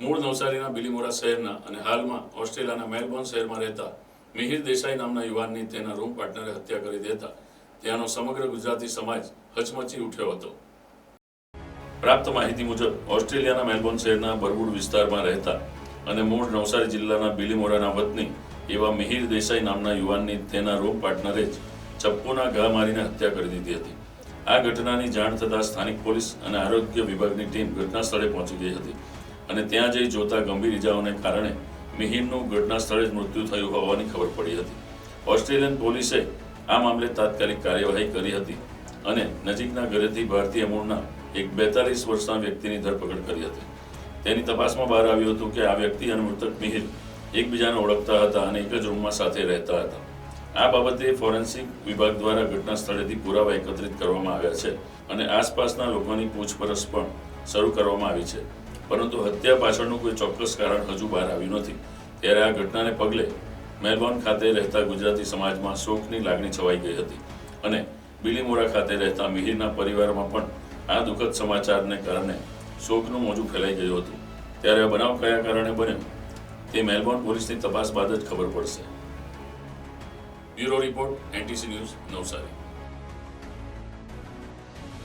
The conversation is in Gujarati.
મૂળ નવસારીના બિલીમોરા શહેરના અને હાલમાં ઓસ્ટ્રેલિયાના મેલબોર્ન શહેરમાં રહેતા મિહિર દેસાઈ નામના યુવાનની તેના રૂમ પાર્ટનરે હત્યા કરી દેતા ત્યાંનો સમગ્ર ગુજરાતી સમાજ હચમચી ઉઠ્યો હતો. પ્રાપ્ત માહિતી મુજબ, ઓસ્ટ્રેલિયાના મેલબોર્ન શહેરના બરવુડ વિસ્તારમાં રહેતા અને મૂળ નવસારી જિલ્લાના બિલીમોરાના વતની એવા મિહિર દેસાઈ નામના યુવાનની તેના રૂમ પાર્ટનરે જ ચપ્પુના ઘા મારીને હત્યા કરી દીધી હતી. આ ઘટનાની જાણ થતાં સ્થાનિક પોલીસ અને આરોગ્ય વિભાગની ટીમ ઘટના સ્થળે પહોંચી ગઈ હતી. અને ત્યાં જઈ જોતા ગંભીર ઇજાઓને કારણે મિહિરનું ઘટના સ્થળે જ મૃત્યુ થયું હોવાની ખબર પડી હતી. ઓસ્ટ્રેલિયન પોલીસે આ મામલે તાત્કાલિક કાર્યવાહી કરી હતી અને નજીકના ઘરેથી ભારતીય મૂળના એક બેતાલીસ વર્ષના વ્યક્તિની ધરપકડ કરી હતી. તેની તપાસમાં બહાર આવ્યું હતું કે આ વ્યક્તિ અને મૃતક મિહિર એકબીજાને ઓળખતા હતા અને એક જ રૂમમાં સાથે રહેતા હતા. આ બાબતે ફોરેન્સિક વિભાગ દ્વારા ઘટના સ્થળેથી પુરાવા એકત્રિત કરવામાં આવ્યા છે અને આસપાસના લોકોની પૂછપરછ પણ શરૂ કરવામાં આવી છે. પરંતુ હત્યા પાછળનું કોઈ ચોક્કસ કારણ હજુ બહાર આવ્યું નથી. ત્યારે આ ઘટનાને પગલે મેલબોર્ન ખાતે રહેતા ગુજરાતી સમાજમાં શોકની લાગણી છવાઈ ગઈ હતી અને બિલીમોરા ખાતે રહેતા મિહિરના પરિવારમાં પણ આ દુઃખદ સમાચારને કારણે શોકનું મોજું ફેલાઈ ગયું હતું. ત્યારે આ બનાવ કયા કારણે બન્યો તે મેલબોર્ન પોલીસની તપાસ બાદ જ ખબર પડશે. Bureau report, NTC news, Navsari.